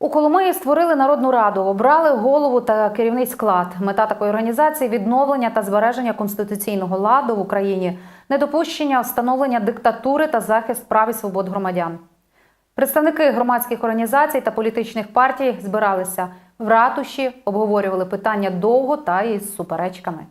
У Коломиї створили народну раду, обрали голову та керівний склад. Мета такої організації відновлення та збереження конституційного ладу в Україні, недопущення встановлення диктатури та захист прав і свобод громадян. Представники громадських організацій та політичних партій збиралися в ратуші, обговорювали питання довго та із суперечками.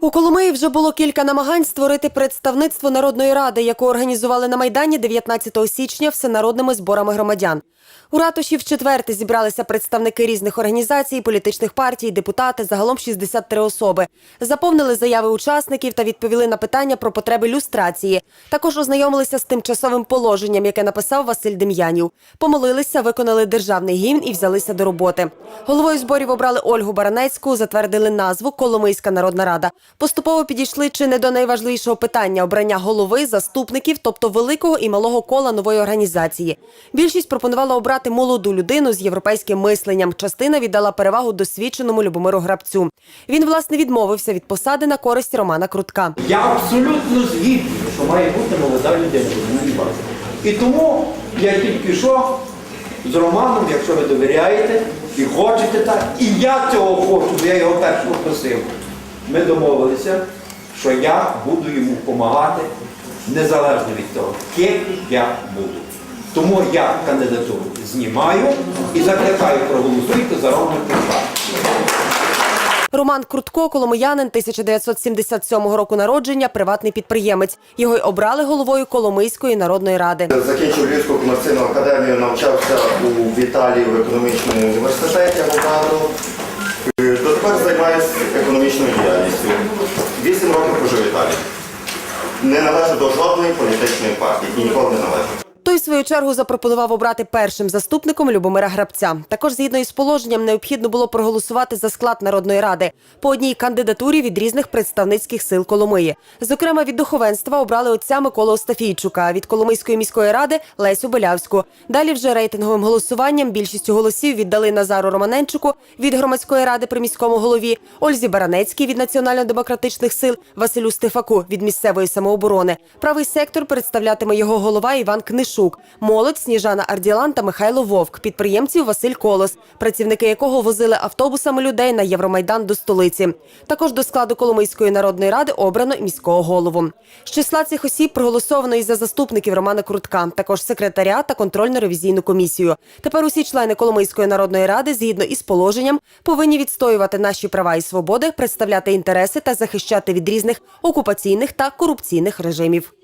У Коломиї вже було кілька намагань створити представництво Народної ради, яку організували на Майдані 19 січня всенародними зборами громадян. У ратуші в четверте зібралися представники різних організацій, політичних партій, депутати, загалом 63 особи. Заповнили заяви учасників та відповіли на питання про потреби люстрації. Також ознайомилися з тимчасовим положенням, яке написав Василь Дем'янів. Помолилися, виконали державний гімн і взялися до роботи. Головою зборів обрали Ольгу Баранецьку, затвердили назву Коломийська народна рада. Поступово підійшли чи не до найважливішого питання обрання голови, заступників, тобто великого і малого кола нової організації. Більшість пропонувала обрати молоду людину з європейським мисленням. Частина віддала перевагу досвідченому Любомиру Грабцю. Він власне відмовився від посади на користь Романа Крутка. Я абсолютно згідний, що має бути молода людина. І тому я тільки що з Романом, якщо ви довіряєте і хочете так, і я цього хочу, бо я його першого просив. Ми домовилися, що я буду йому допомагати незалежно від того, ким я буду. Тому я кандидатуру знімаю і закликаю проголосуйте за Романа Кирпа. Роман Крутко, коломиянин 1977 року народження, приватний підприємець. Його й обрали головою Коломийської народної ради. Закінчив Львівську комерційну академію, навчався у Віталії в економічному університеті Авокадо. Дотепер займаюся економічною діяльністю. Вісім років прожив в Італії. Не належу до жодної політичної партії і ніколи не належу. Свою чергу, запропонував обрати першим заступником Любомира Грабця. Також, згідно із положенням, необхідно було проголосувати за склад народної ради по одній кандидатурі від різних представницьких сил Коломиї. Зокрема, від духовенства обрали отця Миколу Остафійчука, від Коломийської міської ради Лесю Белявську. Далі вже рейтинговим голосуванням більшістю голосів віддали Назару Романенчуку від громадської ради при міському голові, Ользі Баранецькій від національно-демократичних сил, Василю Стефаку від місцевої самооборони. Правий сектор представлятиме його голова Іван Книшук. Молодь Сніжана Арділан та Михайло Вовк, підприємців Василь Колос, працівники якого возили автобусами людей на Євромайдан до столиці. Також до складу Коломийської народної ради обрано міського голову. З числа цих осіб проголосовано і за заступників Романа Крутка, також секретаря та контрольно-ревізійну комісію. Тепер усі члени Коломийської народної ради, згідно із положенням, повинні відстоювати наші права і свободи, представляти інтереси та захищати від різних окупаційних та корупційних режимів.